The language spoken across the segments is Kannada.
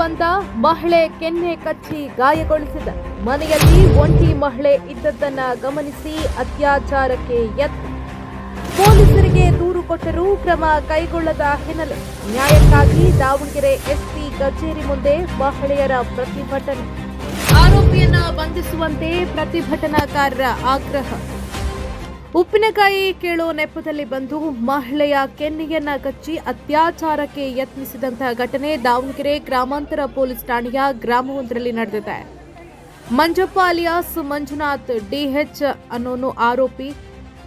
ಬಂದ ಮಹಿಳೆ ಕೆನ್ನೆ ಕಚ್ಚಿ ಗಾಯಗೊಳಿಸಿದ. ಮನೆಯಲ್ಲಿ ಒಂಟಿ ಮಹಿಳೆ ಇದ್ದದ್ದನ್ನ ಗಮನಿಸಿ ಅತ್ಯಾಚಾರಕ್ಕೆ ಯತ್ನ. ಪೊಲೀಸರಿಗೆ ದೂರು ಕೊಟ್ಟರೂ ಕ್ರಮ ಕೈಗೊಳ್ಳದ ಹಿನ್ನೆಲೆ. ನ್ಯಾಯಕ್ಕಾಗಿ ದಾವಣಗೆರೆ ಎಸ್ಪಿ ಕಚೇರಿ ಮುಂದೆ ಮಹಿಳೆಯರ ಪ್ರತಿಭಟನೆ. ಆರೋಪಿಯನ್ನ ಬಂಧಿಸುವಂತೆ ಪ್ರತಿಭಟನಾಕಾರರ ಆಗ್ರಹ. ಉಪ್ಪಿನಕಾಯಿ ಕೇಳೋ ನೆಪದಲ್ಲಿ ಬಂದು ಮಹಿಳೆಯ ಕೆನ್ನೆಯನ್ನ ಕಚ್ಚಿ ಅತ್ಯಾಚಾರಕ್ಕೆ ಯತ್ನಿಸಿದಂತಹ ಘಟನೆ ದಾವಣಗೆರೆ ಗ್ರಾಮಾಂತರ ಪೊಲೀಸ್ ಠಾಣೆಯ ಗ್ರಾಮವೊಂದರಲ್ಲಿ ನಡೆದಿದೆ. ಮಂಜಪ್ಪ ಅಲಿಯಾಸ್, ಮಂಜುನಾಥ್, ಡಿಎಚ್ ಅನ್ನೋನು ಆರೋಪಿ.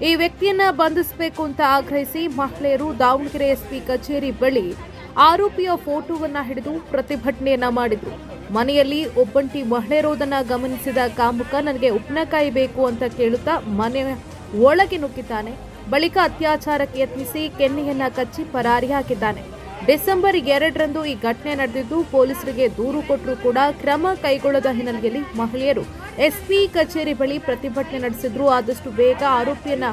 ಈ ವ್ಯಕ್ತಿಯನ್ನ ಬಂಧಿಸಬೇಕು ಅಂತ ಆಗ್ರಹಿಸಿ ಮಹಿಳೆಯರು ದಾವಣಗೆರೆ ಎಸ್ಪಿ ಕಚೇರಿ ಬಳಿ ಆರೋಪಿಯ ಫೋಟೋವನ್ನ ಹಿಡಿದು ಪ್ರತಿಭಟನೆಯನ್ನ ಮಾಡಿದ್ರು. ಮನೆಯಲ್ಲಿ ಒಬ್ಬಂಟಿ ಮಹಿಳೆ ಇರೋದನ್ನ ಗಮನಿಸಿದ ಕಾಮುಕ, ನನಗೆ ಉಪ್ಪಿನಕಾಯಿ ಬೇಕು ಅಂತ ಕೇಳುತ್ತಾ ಮನೆ ಒಳಗೆ ನುಗ್ಗಿದ್ದಾನೆ. ಬಳಿಕ ಅತ್ಯಾಚಾರಕ್ಕೆ ಯತ್ನಿಸಿ ಕೆನ್ನೆಯನ್ನ ಕಚ್ಚಿ ಪರಾರಿ ಹಾಕಿದ್ದಾನೆ. ಡಿಸೆಂಬರ್ ಎರಡರಂದು ಈ ಘಟನೆ ನಡೆದಿದ್ದು ಪೊಲೀಸರಿಗೆ ದೂರು ಕೊಟ್ಟರೂ ಕೂಡ ಕ್ರಮ ಕೈಗೊಳ್ಳದ ಹಿನ್ನೆಲೆಯಲ್ಲಿ ಮಹಿಳೆಯರು ಎಸ್ಪಿ ಕಚೇರಿ ಬಳಿ ಪ್ರತಿಭಟನೆ ನಡೆಸಿದ್ರು. ಆದಷ್ಟು ಬೇಗ ಆರೋಪಿಯನ್ನ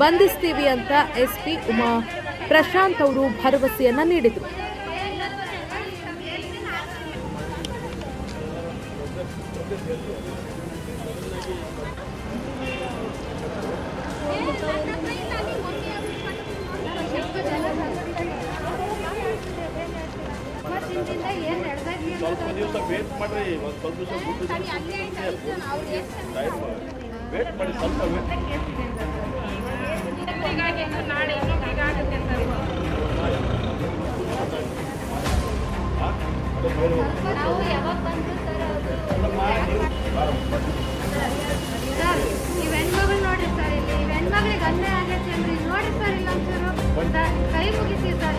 ಬಂಧಿಸ್ತೀವಿ ಅಂತ ಎಸ್ಪಿ ಉಮಾ ಪ್ರಶಾಂತ್ ಅವರು ಭರವಸೆಯನ್ನ ನೀಡಿದರು. ಸ್ವಲ್ಪ ದಿವಸ ವೇಟ್ ಮಾಡ್ರಿ ಒಂದು ಸ್ವಲ್ಪ ದಿವಸ ವೇಟ್ ಮಾಡಿ ಸ್ವಲ್ಪ ವೇಟ್ ನಾವು ಯಾವಾಗ ಬಂದ್ರು ಸರ್ ಈ ಹೆಣ್ಮಗಳು ನೋಡಿ ಸರ್ ಇಲ್ಲಿ ಈ ಹೆಣ್ಮಗಳಿಗೆ ಅನ್ಯಾಯ ಆಗೈತೆ ಅಂದ್ರೆ ನೋಡಿ ಸರ್ ಇಲ್ಲ ಸರ್ ಕೈ ಮುಗಿಸಿ ಸರ್